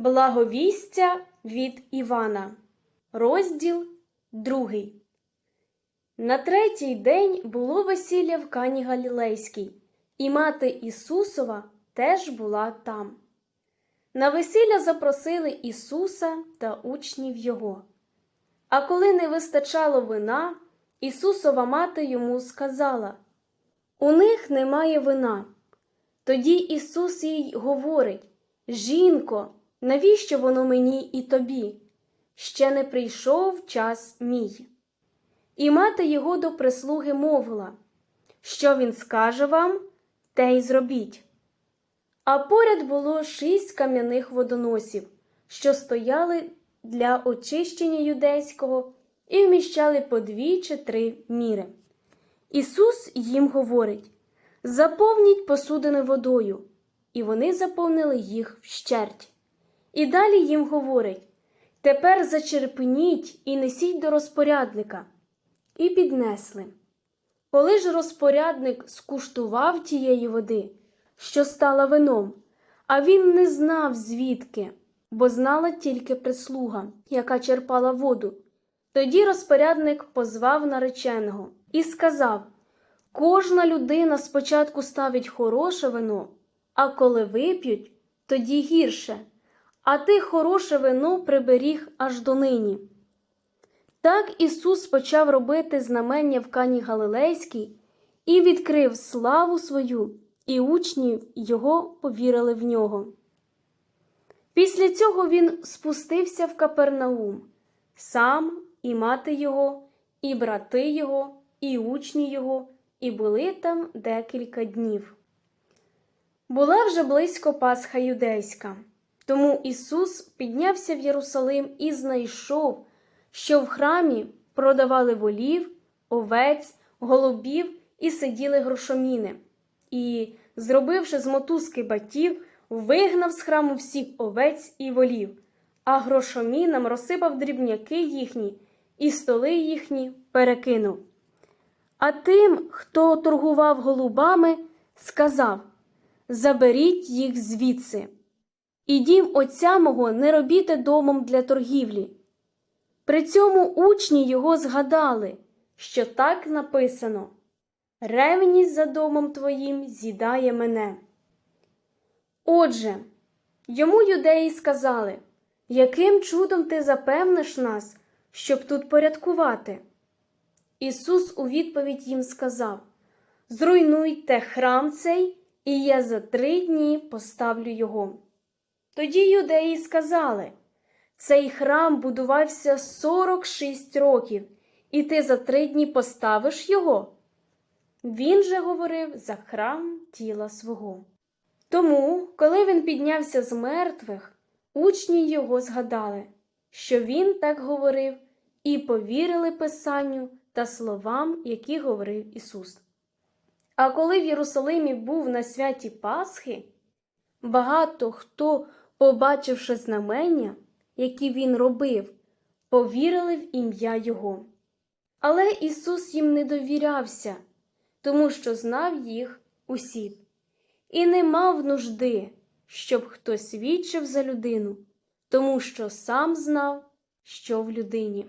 Благовістя від Івана, розділ другий. На третій день було весілля в Кані Галілейській, і мати Ісусова теж була там. На весілля запросили Ісуса та учнів Його. А коли не вистачало вина, Ісусова мати йому сказала: У них немає вина. Тоді Ісус їй говорить: Жінко, навіщо воно мені і тобі? Ще не прийшов час мій. І мати його до прислуги мовила, що він скаже вам, те й зробіть. А поряд було шість кам'яних водоносів, що стояли для очищення юдейського і вміщали по дві чи три міри. Ісус їм говорить: заповніть посудини водою, і вони заповнили їх вщерть. І далі їм говорить: тепер зачерпніть і несіть до розпорядника. І піднесли. Коли ж розпорядник скуштував тієї води, що стала вином, а він не знав звідки, бо знала тільки прислуга, яка черпала воду. Тоді розпорядник позвав нареченого і сказав: Кожна людина спочатку ставить хороше вино, а коли вип'ють, тоді гірше, а ти хороше вино приберіг аж до нині. Так Ісус почав робити знамення в Кані Галилейській і відкрив славу свою, і учні Його повірили в нього. Після цього він спустився в Капернаум, сам і мати його, і брати його, і учні його, і були там декілька днів. Була вже близько Пасха юдейська, тому Ісус піднявся в Єрусалим і знайшов, що в храмі продавали волів, овець, голубів і сиділи грошоміни, і, зробивши з мотузки батів, вигнав з храму всіх овець і волів, а грошомінам розсипав дрібняки їхні, і столи їхні перекинув. А тим, хто торгував голубами, сказав Заберіть їх звідси. І дім отця мого не робіте домом для торгівлі. При цьому учні його згадали, що так написано Ревність за домом твоїм з'їдає мене. Отже, йому юдеї сказали, яким чудом ти запевниш нас, щоб тут порядкувати? Ісус у відповідь їм сказав Зруйнуйте храм цей, і я за три дні поставлю його. Тоді юдеї сказали Цей храм будувався 46 років, і ти за три дні поставиш його. Він же говорив за храм тіла свого. Тому, коли він піднявся з мертвих, учні його згадали, що він так говорив, і повірили Писанню та словам, які говорив Ісус. А коли в Єрусалимі був на святі Пасхи, багато хто, побачивши знамення, які він робив, повірили в ім'я Його. Але Ісус їм не довірявся, тому що знав їх усіх, і не мав нужди, щоб хто свідчив за людину, тому що сам знав, що в людині.